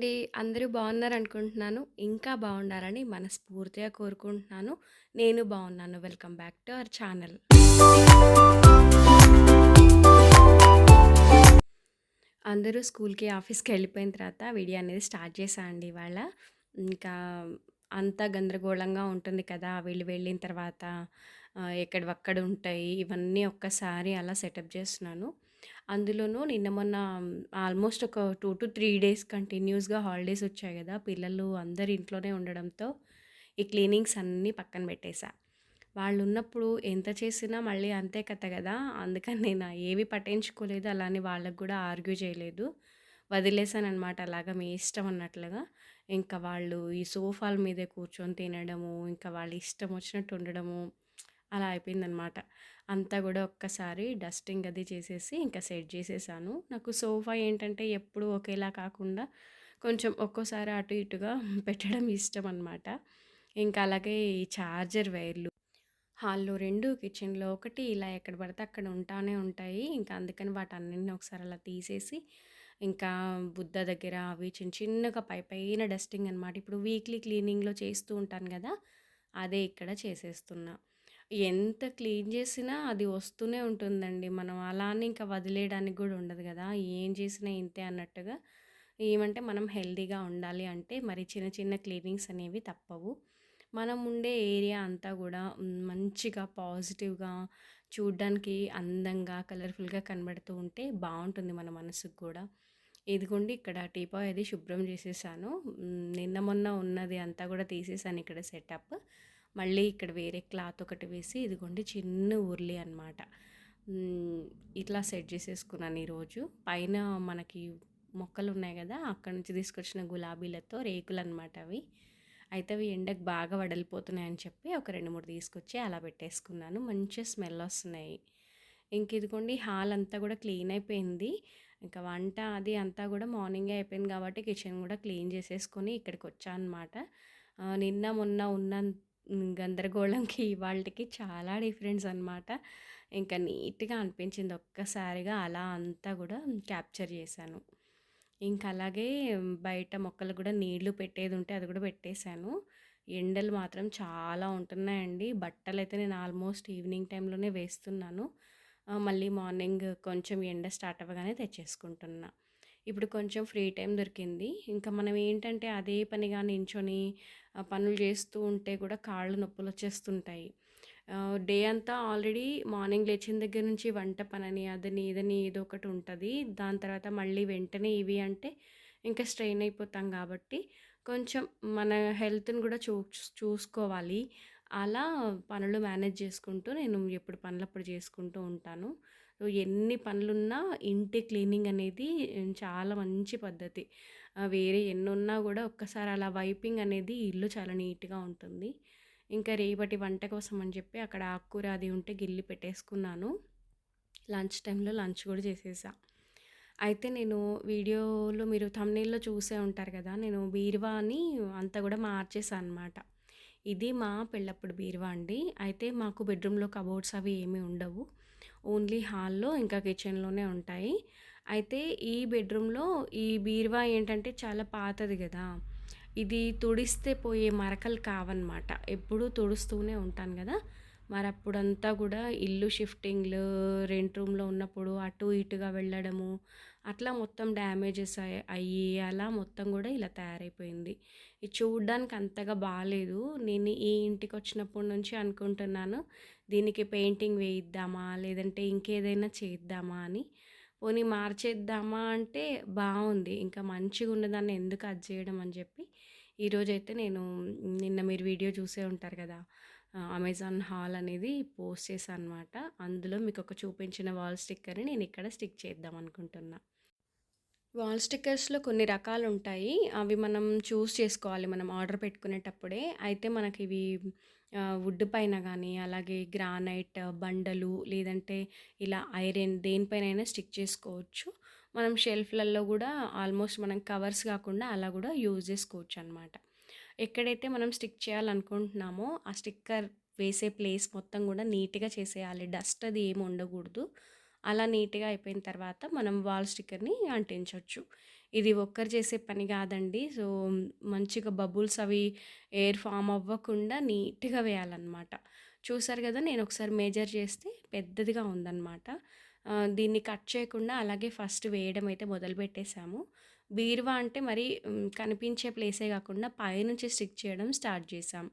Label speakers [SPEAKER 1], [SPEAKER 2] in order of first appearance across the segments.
[SPEAKER 1] అండి అందరూ బాగున్నారనుకుంటున్నాను. ఇంకా బాగుండాలని మనస్ఫూర్తిగా కోరుకుంటున్నాను. నేను బాగున్నాను. Welcome back to our channel. అందరూ స్కూల్‌కి, ఆఫీస్‌కి వెళ్ళిపోయిన తర్వాత వీడియో అనేది స్టార్ట్ చేశాను అండి ఇవాళ. ఇంకా అంతా గందరగోళంగా ఉంటుంది కదా! వీళ్ళు వెళ్ళిన తర్వాత ఎక్కడ ఉంటాయి. ఇవన్నీ ఒక్కసారి అలా సెటప్ చేస్తున్నాను. అందులోనూ నిన్న మొన్న ఆల్మోస్ట్ ఒక 2-3 డేస్ కంటిన్యూస్‌గా హాలిడేస్ వచ్చాయి కదా పిల్లలు అందరు ఇంట్లోనే ఉండడంతో ఈ క్లీనింగ్స్ అన్నీ పక్కన పెట్టేసా. వాళ్ళున్నప్పుడు ఎంత చేసినా మళ్ళీ అంతే కథ కదా అందుకని నేను ఏవి పట్టించుకోలేదు. అలానే వాళ్ళకు కూడా ఆర్గ్యూ చేయలేదు. వదిలేసాననమాట అలాగా మీ ఇష్టం అన్నట్లుగా. ఇంకా వాళ్ళు ఈ సోఫాల మీదే కూర్చొని తినడము, ఇంకా వాళ్ళ ఇష్టం వచ్చినట్టు ఉండడము, అలా అయిపోయిందనమాట. అంతా కూడా ఒక్కసారి డస్టింగ్ అది చేసేసి ఇంకా సెట్ చేసేసాను. నాకు సోఫా ఏంటంటే ఎప్పుడు ఒకేలా కాకుండా కొంచెం ఒక్కోసారి అటు ఇటుగా పెట్టడం ఇష్టం అనమాట. ఇంకా అలాగే ఈ చార్జర్ వైర్లు హాల్‌లో రెండు కిచెన్‌లో ఒకటి ఇలా ఎక్కడ పడితే అక్కడ ఉంటానే ఉంటాయి. ఇంకా అందుకని వాటన్నిటిని ఒకసారి అలా తీసేసి, ఇంకా బుద్ధ దగ్గర అవి చిన్న చిన్నగా పైపైన డస్టింగ్ అనమాట. ఇప్పుడు వీక్లీ క్లీనింగ్‌లో చేస్తూ ఉంటాను కదా అదే ఇక్కడ చేసేస్తున్నా. ఎంత క్లీన్ చేసినా అది వస్తూనే ఉంటుందండి. మనం అలా అని ఇంకా వదిలేయడానికి కూడా ఉండదు కదా ఏం చేసినా ఇంతే అన్నట్టుగా. ఏమంటే మనం హెల్దీగా ఉండాలి అంటే మరి చిన్న చిన్న క్లీనింగ్స్ అనేవి తప్పవు. మనం ఉండే ఏరియా అంతా కూడా మంచిగా పాజిటివ్‌గా చూడ్డానికి అందంగా, కలర్‌ఫుల్‌గా కనబడుతూ ఉంటే బాగుంటుంది మన మనసుకు కూడా ఇదిగోండి ఇక్కడ టీపాయ్ అది శుభ్రం చేసేసాను. నిన్న మొన్న ఉన్నది అంతా కూడా తీసేసాను ఇక్కడ సెటప్. మళ్ళీ ఇక్కడ వేరే క్లాత్ ఒకటి వేసి ఇదిగోండి చిన్న ఉర్లి అనమాట. ఇట్లా సెట్ చేసేసుకున్నాను ఈరోజు. పైన మనకి మొక్కలు ఉన్నాయి కదా అక్కడి నుంచి తీసుకొచ్చిన గులాబీలతో రేకులనమాట అవి. అయితే అవి ఎండకు బాగా వడలిపోతున్నాయని చెప్పి ఒక 2, 3 తీసుకొచ్చి అలా పెట్టేసుకున్నాను. మంచి స్మెల్ వస్తున్నాయి. ఇంక ఇదిగోండి హాల్ అంతా కూడా క్లీన్ అయిపోయింది. ఇంకా వంట అది అంతా కూడా మార్నింగే అయిపోయింది కాబట్టి కిచెన్ కూడా క్లీన్ చేసేసుకొని ఇక్కడికి వచ్చాను అనమాట. నిన్న మొన్న ఉన్న గందరగోళంకి ఇవాల్టికి చాలా డిఫరెన్స్ అనమాట. ఇంకా నీట్‌గా అనిపించింది ఒక్కసారిగా అలా అంతా కూడా క్యాప్చర్ చేశాను. ఇంకా అలాగే బయట మొక్కలు కూడా నీళ్ళు పెట్టేదుంటే అది కూడా పెట్టేశాను. ఎండలు మాత్రం చాలా ఉంటున్నాయండి. బట్టలైతే నేను ఆల్మోస్ట్ ఈవినింగ్ టైంలోనే వేస్తున్నాను. మళ్ళీ మార్నింగ్ కొంచెం ఎండ స్టార్ట్ అవ్వగానే తెచ్చేసుకుంటున్నా. ఇప్పుడు కొంచెం ఫ్రీ టైం దొరికింది. ఇంకా మనం ఏంటంటే అదే పనిగా నించొని పనులు చేస్తూ ఉంటే కూడా కాళ్ళు నొప్పులు వచ్చేస్తుంటాయి డే అంతా ఆల్రెడీ మార్నింగ్ లేచిన దగ్గర నుంచి వంట పనని, అదని, ఇదని ఏదో ఒకటి ఉంటుంది దాని తర్వాత మళ్ళీ వెంటనే ఇవి అంటే ఇంకా స్ట్రెయిన్ అయిపోతాం కాబట్టి కొంచెం మన హెల్త్‌ని కూడా చూ చూసుకోవాలి. అలా పనులు మేనేజ్ చేసుకుంటూ నేను ఎప్పుడు పనులు అప్పుడు చేసుకుంటూ ఉంటాను. సో, ఎన్ని పనులున్నా ఇంటి క్లీనింగ్ అనేది చాలా మంచి పద్ధతి. వేరే ఎన్నున్నా కూడా ఒక్కసారి అలా వైపింగ్ అనేది ఇల్లు చాలా నీట్‌గా ఉంటుంది. ఇంకా రేపటి వంట కోసం అని చెప్పి అక్కడ ఆకుకూర అది ఉంటే గిల్లి పెట్టేసుకున్నాను. లంచ్ టైంలో లంచ్ కూడా చేసేసా. అయితే నేను వీడియోలో మీరు థంబ్‌నెయిల్‌లో చూసే ఉంటారు కదా నేను బీరువాని అంతా కూడా మార్చేసా అనమాట. ఇది మా పెళ్ళప్పుడు బీరువా అండి. అయితే మాకు బెడ్‌రూమ్‌లో కబోర్డ్స్ అవి ఏమీ ఉండవు. ఓన్లీ హాల్‌లో ఇంకా కిచెన్‌లోనే ఉంటాయి. అయితే ఈ బెడ్‌రూమ్‌లో ఈ బీరువా ఏంటంటే చాలా పాతది కదా ఇది తుడిస్తే పోయే మరకలు కావనమాట. ఎప్పుడూ తుడుస్తూనే ఉంటాను కదా మరి అప్పుడంతా కూడా ఇల్లు షిఫ్టింగ్‌లు, రెంట్ రూమ్‌లో ఉన్నప్పుడు అటు ఇటుగా వెళ్ళడము, అట్లా మొత్తం డ్యామేజెస్ అయ్యి అలా మొత్తం కూడా ఇలా తయారైపోయింది. ఇది చూడడానికి అంతగా బాగాలేదు నేను ఈ ఇంటికి వచ్చినప్పటి నుంచి అనుకుంటున్నాను. దీనికి పెయింటింగ్ వేయిద్దామా? లేదంటే ఇంకేదైనా చేద్దామా అని. పోనీ మార్చేద్దామా అంటే బాగుంది ఇంకా మంచిగా ఉన్నదాన్ని ఎందుకు అది చేయడం అని చెప్పి ఈరోజైతే నేను నిన్న మీరు వీడియో చూసే ఉంటారు కదా అమెజాన్ హాల్ అనేది పోస్ట్ చేశాను అనమాట. అందులో మీకు ఒక చూపించిన వాల్ స్టిక్కర్‌ని నేను ఇక్కడ స్టిక్ చేద్దాం అనుకుంటున్నాను వాల్ స్టిక్కర్స్‌లో కొన్ని రకాలు ఉంటాయి అవి మనం చూస్ చేసుకోవాలి మనం ఆర్డర్ పెట్టుకునేటప్పుడే. అయితే మనకి ఇవి వుడ్ పైన కానీ అలాగే గ్రానైట్ బండలు, లేదంటే ఇలా ఐరన్ దేనిపైనైనా స్టిక్ చేసుకోవచ్చు. మనం షెల్ఫ్‌లలో కూడా ఆల్మోస్ట్ మనం కవర్స్ కాకుండా అలా కూడా యూజ్ చేసుకోవచ్చు అనమాట ఎక్కడైతే మనం స్టిక్ చేయాలనుకుంటున్నామో ఆ స్టిక్కర్ వేసే ప్లేస్ మొత్తం కూడా నీట్‌గా చేసేయాలి. డస్ట్ అది ఏమి ఉండకూడదు అలా నీట్‌గా అయిపోయిన తర్వాత మనం వాల్ స్టిక్కర్‌ని అంటించవచ్చు ఇది ఒక్కరు చేసే పని కాదండి. సో, మంచిగా బబుల్స్ అవి ఎయిర్ ఫామ్ అవ్వకుండా నీట్‌గా వేయాలన్నమాట చూసారు కదా! నేను ఒకసారి మేజర్ చేస్తే పెద్దదిగా ఉందనమాట. దీన్ని కట్ చేయకుండా అలాగే ఫస్ట్ వేయడం అయితే మొదలుపెట్టేశాము బీరువా అంటే మరి కనిపించే ప్లేసే కాకుండా పైనుంచి స్టిక్ చేయడం స్టార్ట్ చేసాం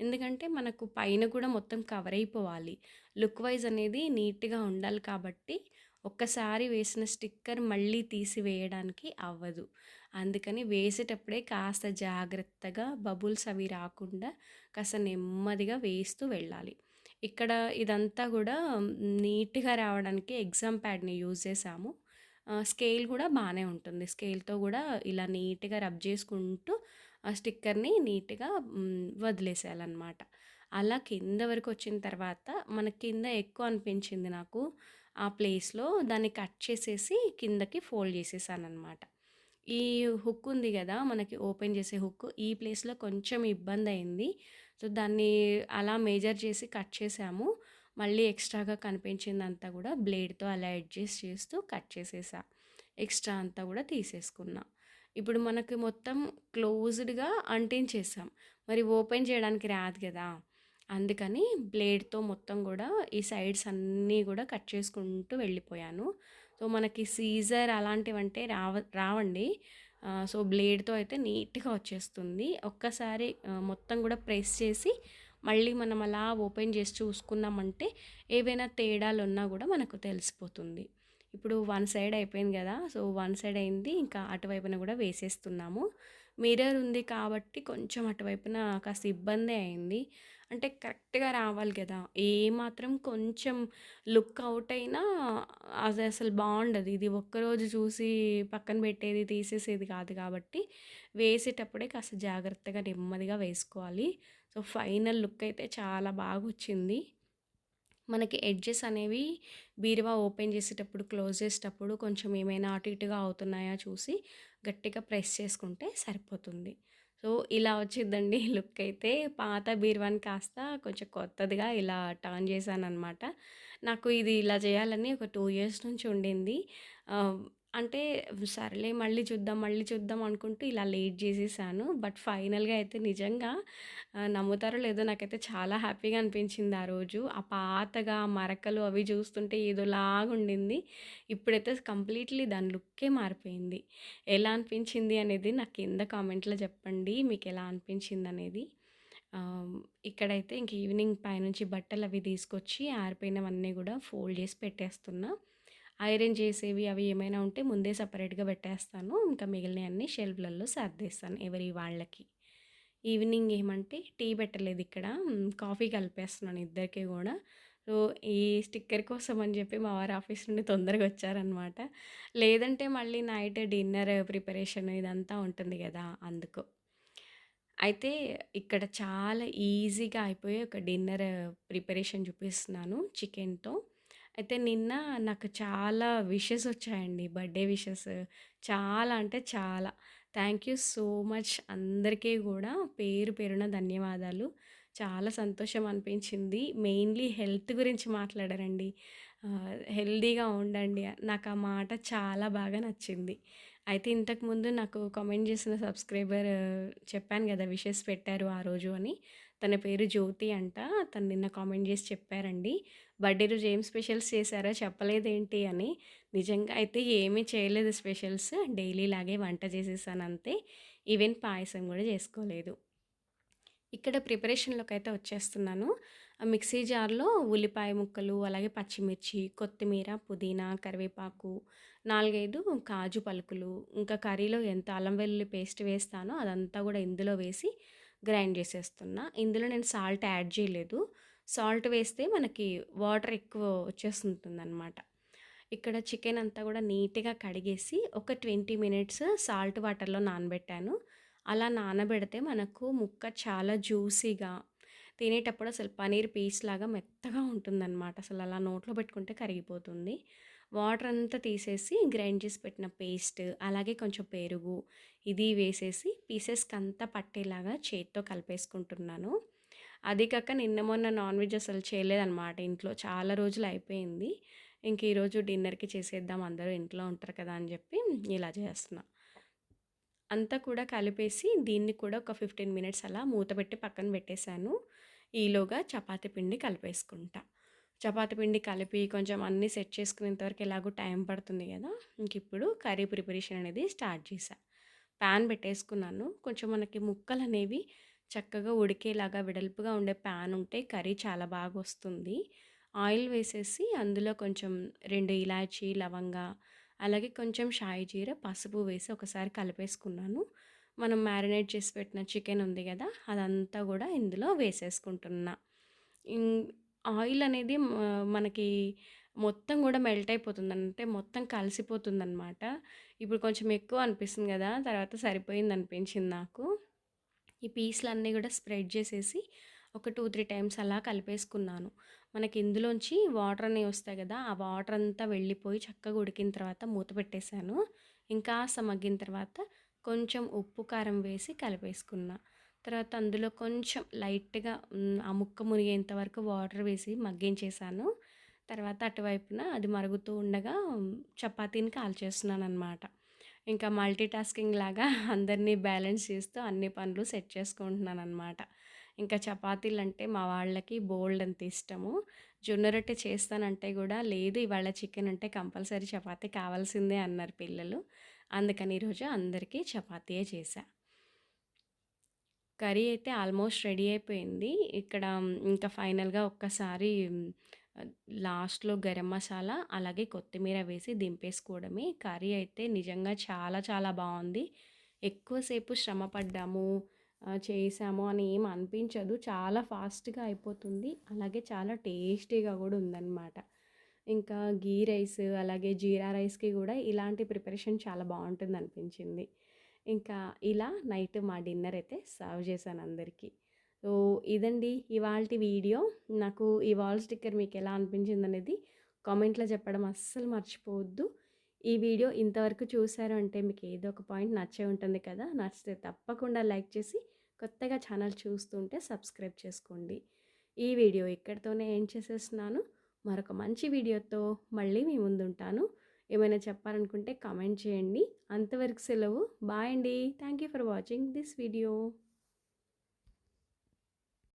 [SPEAKER 1] ఎందుకంటే మనకు పైన కూడా మొత్తం కవర్ అయిపోవాలి. లుక్ వైజ్ అనేది నీట్‌గా ఉండాలి కాబట్టి ఒక్కసారి వేసిన స్టిక్కర్ మళ్ళీ తీసి వేయడానికి అవ్వదు. అందుకని వేసేటప్పుడే కాస్త జాగ్రత్తగా బబుల్స్ అవి రాకుండా కాస్త నెమ్మదిగా వేస్తూ వెళ్ళాలి. ఇక్కడ ఇదంతా కూడా నీట్‌గా రావడానికి ఎగ్జామ్ ప్యాడ్‌ని యూజ్ చేసాము స్కేల్ కూడా బాగానే ఉంటుంది. స్కేల్‌తో కూడా ఇలా నీట్‌గా రబ్ చేసుకుంటూ ఆ స్టిక్కర్‌ని నీట్‌గా వదిలేసేయాలన్నమాట అలా కింద వరకు వచ్చిన తర్వాత మన కింద ఎక్కువ అనిపించింది నాకు. ఆ ప్లేస్‌లో దాన్ని కట్ చేసేసి కిందకి ఫోల్డ్ చేసేసాననమాట. ఈ హుక్ ఉంది కదా మనకి ఓపెన్ చేసే హుక్. ఈ ప్లేస్‌లో కొంచెం ఇబ్బంది అయింది సో, దాన్ని అలా మేజర్ చేసి కట్ చేసాము. మళ్ళీ ఎక్స్ట్రాగా కనిపించిందంతా కూడా బ్లేడ్‌తో అలా అడ్జస్ట్ చేస్తూ కట్ చేసేసా. ఎక్స్ట్రా అంతా కూడా తీసేసుకున్నా. ఇప్పుడు మనకి మొత్తం క్లోజ్డ్‌గా అంటించేసాం. మరి ఓపెన్ చేయడానికి రాదు కదా అందుకని బ్లేడ్‌తో మొత్తం కూడా ఈ సైడ్స్ అన్నీ కూడా కట్ చేసుకుంటూ వెళ్ళిపోయాను. సో, మనకి సీజర్ అలాంటివంటే రావ రావండి. సో, బ్లేడ్‌తో అయితే నీట్‌గా వచ్చేస్తుంది. ఒక్కసారి మొత్తం కూడా ప్రెస్ చేసి మళ్ళీ మనం అలా ఓపెన్ చేసి చూసుకున్నామంటే ఏవైనా తేడాలున్నా కూడా మనకు తెలిసిపోతుంది. ఇప్పుడు వన్ సైడ్ అయిపోయింది కదా సో, వన్ సైడ్ అయింది. ఇంకా అటువైపున కూడా వేసేస్తున్నాము. మిర్రర్ ఉంది కాబట్టి కొంచెం అటువైపున కాస్త ఇబ్బందే అయింది. అంటే కరెక్ట్‌గా రావాలి గదా! ఏమాత్రం కొంచెం లుక్ అవుట్ అయినా అది అసలు బాగుండదు ఇది ఒక్కరోజు చూసి పక్కన పెట్టేది, తీసేసేది కాదు కాబట్టి వేసేటప్పుడే కాస్త జాగ్రత్తగా నెమ్మదిగా వేసుకోవాలి. సో, ఫైనల్ లుక్ అయితే చాలా బాగా వచ్చింది మనకి ఎడ్జెస్ అనేవి బీరువా ఓపెన్ చేసేటప్పుడు, క్లోజ్ చేసేటప్పుడు కొంచెం ఏమైనా అటు ఇటుగా అవుతున్నాయా చూసి గట్టిగా ప్రెస్ చేసుకుంటే సరిపోతుంది. సో, ఇలా వచ్చిందండి లుక్ అయితే. పాత బీరువాని కాస్త కొంచెం కొత్తదిగా ఇలా టర్న్ చేశాను అనమాట నాకు ఇది ఇలా చేయాలని ఒక టూ ఇయర్స్ నుంచి ఉండింది. అంటే సర్లే మళ్ళీ చూద్దాం, మళ్ళీ చూద్దాం అనుకుంటూ ఇలా లేట్ చేసేసాను. బట్ ఫైనల్‌గా అయితే నిజంగా నమ్ముతారో లేదో నాకైతే చాలా హ్యాపీగా అనిపించింది ఆ రోజు. ఆ పాతగా మరకలు అవి చూస్తుంటే ఏదోలాగుండింది. ఇప్పుడైతే కంప్లీట్‌లీ దాని లుక్కే మారిపోయింది. ఎలా అనిపించింది అనేది నాకు కింద కామెంట్‌లో చెప్పండి. మీకు ఎలా అనిపించింది అనేది ఇక్కడైతే ఇంక ఈవినింగ్ పైనుంచి బట్టలు అవి తీసుకొచ్చి ఆరిపోయినవన్నీ కూడా ఫోల్డ్ చేసి పెట్టేస్తున్నా. ఐరన్ చేసేవి అవి ఏమైనా ఉంటే ముందే సెపరేట్‌గా పెట్టేస్తాను. ఇంకా మిగిలినయన్నీ షెల్ఫ్‌లలో సర్దేస్తాను ఎవరి వాళ్ళకి. ఈవినింగ్ ఏమంటే టీ పెట్టలేదు ఇక్కడ కాఫీ కలిపేస్తున్నాను ఇద్దరికి కూడా సో, ఈ స్టిక్కర్ కోసం అని చెప్పి మా వారు ఆఫీస్ నుండి తొందరగా వచ్చారనమాట. లేదంటే మళ్ళీ నైట్ డిన్నర్ ప్రిపరేషన్ ఇదంతా ఉంటుంది కదా అందుకు. అయితే ఇక్కడ చాలా ఈజీగా అయిపోయే ఒక డిన్నర్ ప్రిపరేషన్ చూపిస్తున్నాను చికెన్‌తో. అయితే నిన్న నాకు చాలా విషెస్ వచ్చాయండి. Birthday wishes. చాలా అంటే చాలా. థ్యాంక్ యూ సో మచ్ అందరికీ కూడా పేరు పేరున ధన్యవాదాలు. చాలా సంతోషం అనిపించింది. మెయిన్‌లీ హెల్త్ గురించి మాట్లాడారండి. హెల్దీగా ఉండండి. నాకు ఆ మాట చాలా బాగా నచ్చింది. అయితే ఇంతకుముందు నాకు కామెంట్ చేసిన సబ్స్క్రైబర్ చెప్పాను కదా విషెస్ పెట్టారు ఆ రోజు అని. తన పేరు జ్యోతి అంట. తను నిన్న కామెంట్ చేసి చెప్పారండి. బర్త్‌డే రోజు ఏం స్పెషల్స్ చేశారో చెప్పలేదేంటి అని. నిజంగా అయితే ఏమీ చేయలేదు స్పెషల్స్. డైలీ లాగే వంట చేసేసానంతే. ఈవెన్ పాయసం కూడా చేసుకోలేదు. ఇక్కడ ప్రిపరేషన్లోకి అయితే వచ్చేస్తున్నాను. మిక్సీ జార్‌లో ఉల్లిపాయ ముక్కలు, అలాగే పచ్చిమిర్చి, కొత్తిమీర, పుదీనా, కరివేపాకు, 4, 5 కాజు పలుకులు, ఇంకా కర్రీలో ఎంత అల్లం వెల్లుల్లి పేస్ట్ వేస్తానో అదంతా కూడా ఇందులో వేసి గ్రైండ్ చేసేస్తున్నా. ఇందులో నేను సాల్ట్ యాడ్ చేయలేదు. సాల్ట్ వేస్తే మనకి వాటర్ ఎక్కువ వచ్చేస్తుంటుందనమాట. ఇక్కడ చికెన్ అంతా కూడా నీట్‌గా కడిగేసి ఒక 20 మినిట్స్ సాల్ట్ వాటర్‌లో నానబెట్టాను. అలా నానబెడితే మనకు ముక్క చాలా జ్యూసీగా తినేటప్పుడు అసలు పనీర్ పీస్ లాగా మెత్తగా ఉంటుందన్నమాట అసలు అలా నోట్లో పెట్టుకుంటే కరిగిపోతుంది. వాటర్ అంతా తీసేసి గ్రైండ్ చేసి పెట్టిన పేస్ట్, అలాగే కొంచెం పెరుగు ఇది వేసేసి పీసెస్కి అంతా పట్టేలాగా చేతితో కలిపేసుకుంటున్నాను. అది కాక నిన్న మొన్న నాన్ వెజ్ అసలు చేయలేదనమాట ఇంట్లో. చాలా రోజులు అయిపోయింది. ఇంక ఈరోజు డిన్నర్‌కి చేసేద్దాం అందరూ ఇంట్లో ఉంటారు కదా! అని చెప్పి ఇలా చేస్తున్నా. అంతా కూడా కలిపేసి దీన్ని కూడా ఒక 15 మినిట్స్ అలా మూత పెట్టి పక్కన పెట్టేసాను. ఈలోగా చపాతీ పిండి కలిపేసుకుంటా. చపాతి పిండి కలిపి కొంచెం అన్నీ సెట్ చేసుకునేంతవరకు ఎలాగో టైం పడుతుంది గదా! ఇంకిప్పుడు కర్రీ ప్రిపరేషన్ అనేది స్టార్ట్ చేశా. పాన్ పెట్టేసుకున్నాను. కొంచెం మనకి ముక్కలు అనేవి చక్కగా ఉడికేలాగా వెడల్పుగా ఉండే ప్యాన్ ఉంటే కర్రీ చాలా బాగా వస్తుంది ఆయిల్ వేసేసి అందులో కొంచెం రెండు ఇలాచీ, లవంగా అలాగే కొంచెం షాయి జీర, పసుపు వేసి ఒకసారి కలిపేసుకున్నాను. మనం మ్యారినేట్ చేసి పెట్టిన చికెన్ ఉంది కదా అదంతా కూడా ఇందులో వేసేసుకుంటున్నా. ఆయిల్ అనేది మనకి మొత్తం కూడా మెల్ట్ అయిపోతుంది. అంటే మొత్తం కలిసిపోతుందనమాట. ఇప్పుడు కొంచెం ఎక్కువ అనిపిస్తుంది కదా తర్వాత సరిపోయింది అనిపించింది నాకు. ఈ పీస్లన్నీ కూడా స్ప్రెడ్ చేసేసి ఒక 2, 3 టైమ్స్ అలా కలిపేసుకున్నాను. మనకి ఇందులోంచి వాటర్ అనేవి వస్తాయి కదా ఆ వాటర్ అంతా వెళ్ళిపోయి చక్కగా ఉడికిన తర్వాత మూత పెట్టేసాను. ఇంకా మగ్గిన తర్వాత కొంచెం ఉప్పు, కారం వేసి కలిపేసుకున్నా. తర్వాత అందులో కొంచెం లైట్‌గా ఆ ముక్క మునిగేంత వరకు వాటర్ వేసి మగ్గించేసాను. తర్వాత అటువైపున అది మరుగుతూ ఉండగా చపాతీని కాల్చేస్తున్నాననమాట. ఇంకా మల్టీ టాస్కింగ్ లాగా అందరిని బ్యాలెన్స్ చేస్తూ అన్ని పనులు సెట్ చేసుకుంటున్నాను అనమాట ఇంకా చపాతీలు అంటే మా వాళ్ళకి బోల్డ్ అంత ఇష్టము. జొన్న రొట్టె చేస్తానంటే కూడా లేదు ఇవాళ చికెన్ అంటే కంపల్సరీ చపాతీ కావాల్సిందే అన్నారు పిల్లలు. అందుకని ఈరోజు అందరికీ చపాతీయే చేశా. కర్రీ అయితే ఆల్మోస్ట్ రెడీ అయిపోయింది. ఇక్కడ ఇంకా ఫైనల్‌గా ఒక్కసారి లాస్ట్‌లో గరం మసాలా అలాగే కొత్తిమీర వేసి దింపేసుకోవడమే. కర్రీ అయితే నిజంగా చాలా చాలా బాగుంది ఎక్కువసేపు శ్రమ పడ్డాము, చేసాము అని ఏం అనిపించదు. చాలా ఫాస్ట్‌గా అయిపోతుంది. అలాగే చాలా టేస్టీగా కూడా ఉందన్నమాట ఇంకా ఘీ రైస్ అలాగే జీరా రైస్‌కి కూడా ఇలాంటి ప్రిపరేషన్ చాలా బావుంటుందనిపించింది. ఇంకా ఇలా నైట్ మా డిన్నర్ అయితే సర్వ్ చేశాను అందరికీ. సో, ఇదండి ఇవాళ వీడియో. నాకు ఈ వాల్ స్టిక్కర్ మీకు ఎలా అనిపించింది అనేది కామెంట్‌లో చెప్పడం అస్సలు మర్చిపోవద్దు. ఈ వీడియో ఇంతవరకు చూసారు అంటే మీకు ఏదో ఒక పాయింట్ నచ్చే ఉంటుంది కదా! నచ్చితే తప్పకుండా లైక్ చేసి కొత్తగా ఛానల్ చూస్తుంటే సబ్స్క్రైబ్ చేసుకోండి. ఈ వీడియో ఇక్కడితోనే ఎండ్ చేసేస్తున్నాను. మరొక మంచి వీడియోతో మళ్ళీ మీ ముందుంటాను. ఏమైనా చెప్పాలనుకుంటే కామెంట్ చేయండి. అంతవరకు సెలవు. బాయ్ అండి. Thank you for watching this video.